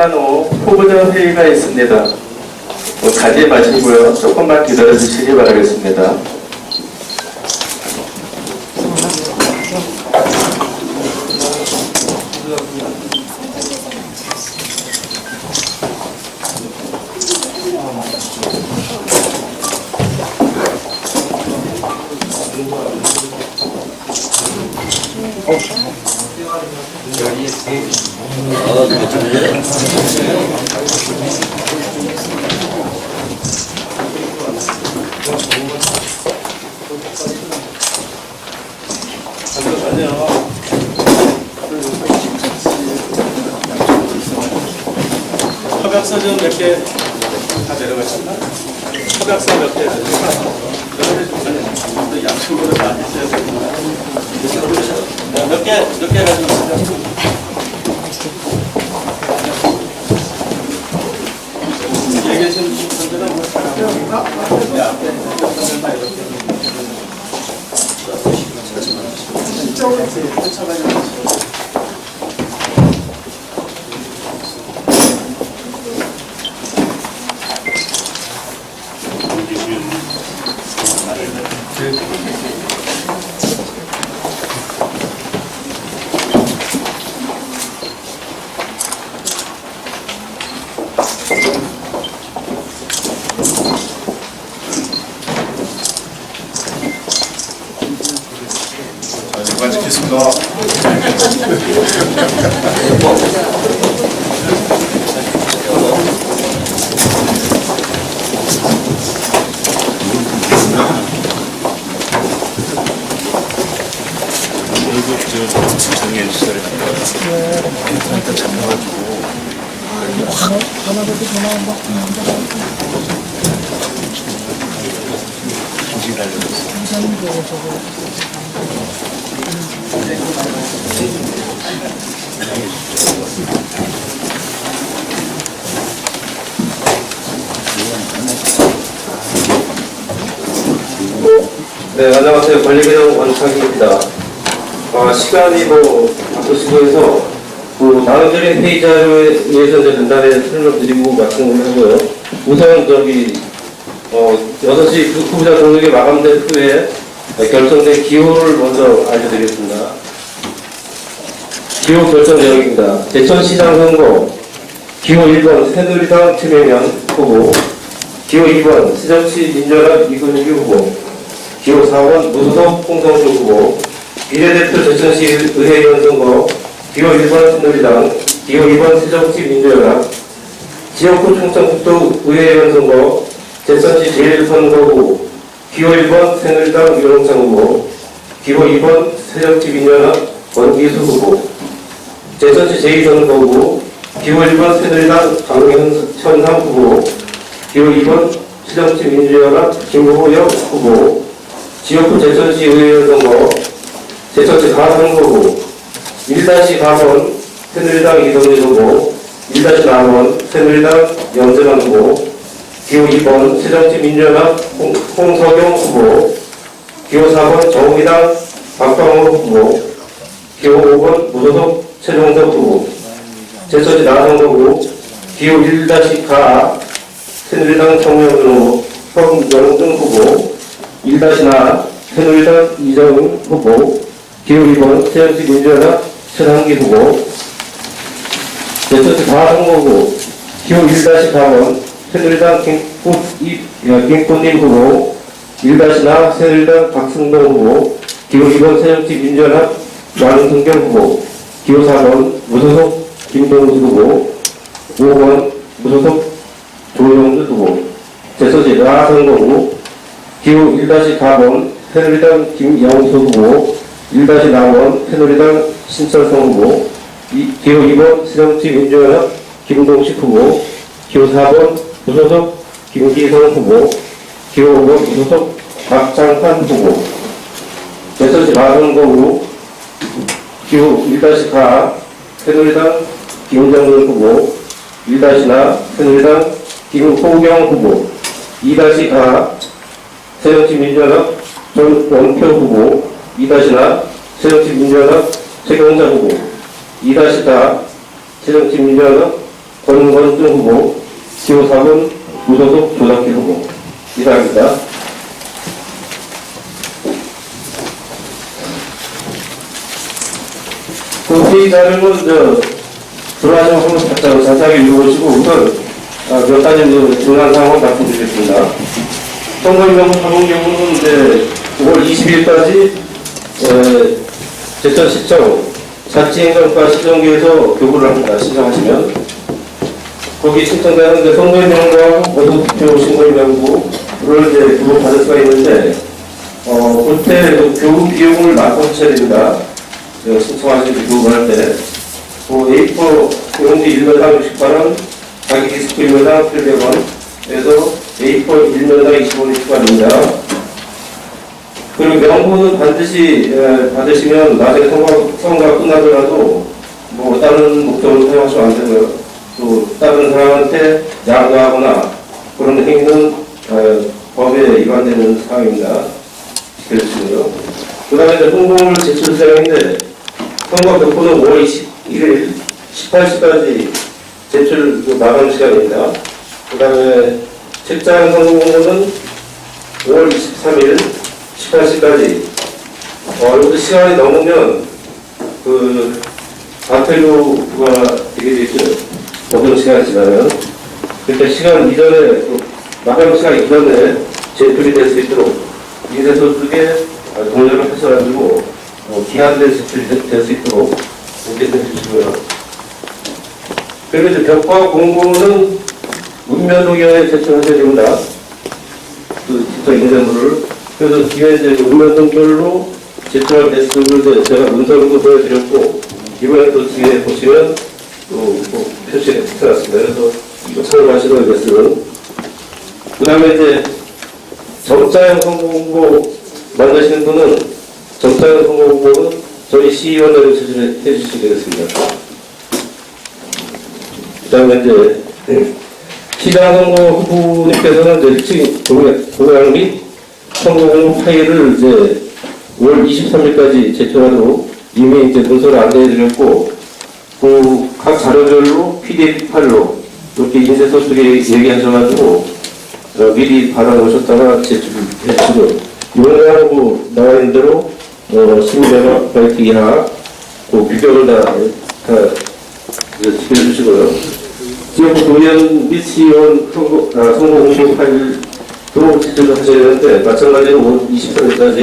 끝난 후 후보자 회의가 있습니다. 뭐 가지 마시고요. 조금만 기다려 주시기 바라겠습니다. 협약서 좀몇개 다 내려가셨나? 협약서 몇 개. 양쪽으로 다 있어야 되구나. 몇 개, 몇개 가지고 있어요? 뭐 네, 이쪽으로 펼쳐가지고 잡혀가지고 확 정신 달려있어. 네, 안녕하세요. 권리개정 원창입니다. 아, 시간이 뭐 바쁘시고 해서 그 다음 전에 회의 자료에 의해서 이제 간단히 설명드리고 말씀을 하고요. 우선 저기 어, 6시 그 후보자 등록이 마감된 후에 결정된 기호를 먼저 알려드리겠습니다. 기호 결정 내용입니다. 대천시장 선거 기호 1번 새누리당 최명현 후보 기호 2번 시정시 민주연합 이근규 후보 기호 4번 무소속 홍성주 후보 비례대표 대천시 의회의원 선거 기호 1번 새누리당 기호 2번 시정시 민주연합 지역구 충청북도 의회의원 선거 대천시 제1선거구 기호 1번 새누리당 유영창 후보 기호 2번 새정치 민주연합 원기수 후보 대천시 제2선거구 기호 1번 새누리당 강현삼 후보 기호 2번 시정치 민주연합 김호영 후보 지역구 제천시 의회의원 선거 제천시 가선거구 1-4번 새누리당 이성민 후보 1-4번 새누리당 영재만 후보 기호 2번 새정치 민주연합 홍, 홍석영 후보 기호 4번 정의당 박광호 후보 기호 5번 무소속 최종석 후보 제천시 나선거구 기호 1-가 새누리당 후보 성영등 후보 1-나 새누리당 이정훈 후보 기호 2번 새정치 민주연합 최상기 후보 제천시 과선거구 기호 1-4번 새누리당 김꽃, 이- 어, 김꽃님 후보 1-나 새누리당 박승동 후보 기호 2번 새정치 민주연합 왕승경 후보 기호 4번 무소속 김동수 후보 5번 무소속 조영주 후보 제소지 나선거구 기호 1-4번 새누리당 김영수 후보 1-4번 새누리당 신철성 후보 이- 기호 2번 새정치 민주연합 김동식 후보 기호 4번 무소속 김기성 후보 기호 5번 무소속 박장판 후보. 제소지 나선거구 기호 1-4 새누리당 김정근 후보. 1-나 새누리당 김호경 후보. 2-가 새정치 민주연합 전원표 후보. 2-나 새정치 민주연합 최경자 후보. 2-다 새정치 민주연합 권건중 후보, 기호 4번 무소속 조덕기 후보. 이상입니다. 그 회의 자료는 저 들어와서 한번 자세하게 자세하게 읽어보시고 우선 아, 몇 가지 그 중요한 상황 말씀드리겠습니다. 선거인명 사본 경우는 이제 5월 20일까지 에, 제천 시청 자치행정과 시정기에서 교부를 합니다. 신청하시면 거기 신청자는 이제 선거인명과 모두투표 신고인명부를 이제 두번 받을 수가 있는데 어, 그때 그 교부 비용을 맞춰주셔야 됩니다. 어, 신청하시는 교부를 할 때. 그 A4 용지 1면당 60만원, 자기 디스크 1면당 800원, 그래서 A4 1면당 20원이 추가됩니다. 그리고 명부는 반드시 에, 받으시면 나중에 선거, 선거가 끝나더라도 뭐 다른 목적으로 사용하시면 안 되고요. 또 다른 사람한테 양도하거나 그런 행위는 에, 법에 위반되는 사항입니다. 그렇고요. 그 다음에 홍보물 제출 사항인데 선거 벽보는 5월 21일 18시까지 제출 그 마감 시간입니다. 그 다음에 책장 선거 공고는 5월 23일 18시까지 어, 이것도 시간이 넘으면 그 과태료가 되게 되죠. 어떤 시간이 지나면 그때 시간 이전에 그 마감 시간 이전에 제출이 될 수 있도록 인쇄소득에 동료를 해서가지고 어, 기한된 제출이 될 수 있도록 문제해 주시고요. 그리고 이제 벽과 공고는 문면동의원에 제출하셔야 됩니다. 그 직접 인쇄물을 그래서 뒤에 이제 문면동별로 제출한 대수를 제가 문서로 보여드렸고 이번에 또 뒤에 보시면 또뭐 표시해 드렸습니다. 그래서 이거 참고하시는 대수는 그 다음에 이제 정자형 선거 홍보 만드시는 분은 정자형 선거 홍보는 저희 시의원으로 제출해 주시게 되겠습니다. 그 다음에 이제 네. 시장 선거 후보님께서는 이제 특징 공약, 공약 및 선거 공모 파일을 이제 5월 23일까지 제출하도록 이미 이제 문서를 안내해드렸고 그 각 자료별로 PDF 파일로 이렇게 인쇄소속에 얘기하셔가지고 어, 미리 받아놓으셨다가 제출해 주시고 이번에 하고 나와 있는 대로 어, 시민대화 파이팅이나 그 비교를 다, 다 이제 지켜주시고요. 지역 도의원 및 아, 선거 공모 파일도 제출하셔야 되는데 마찬가지로 5월 23일까지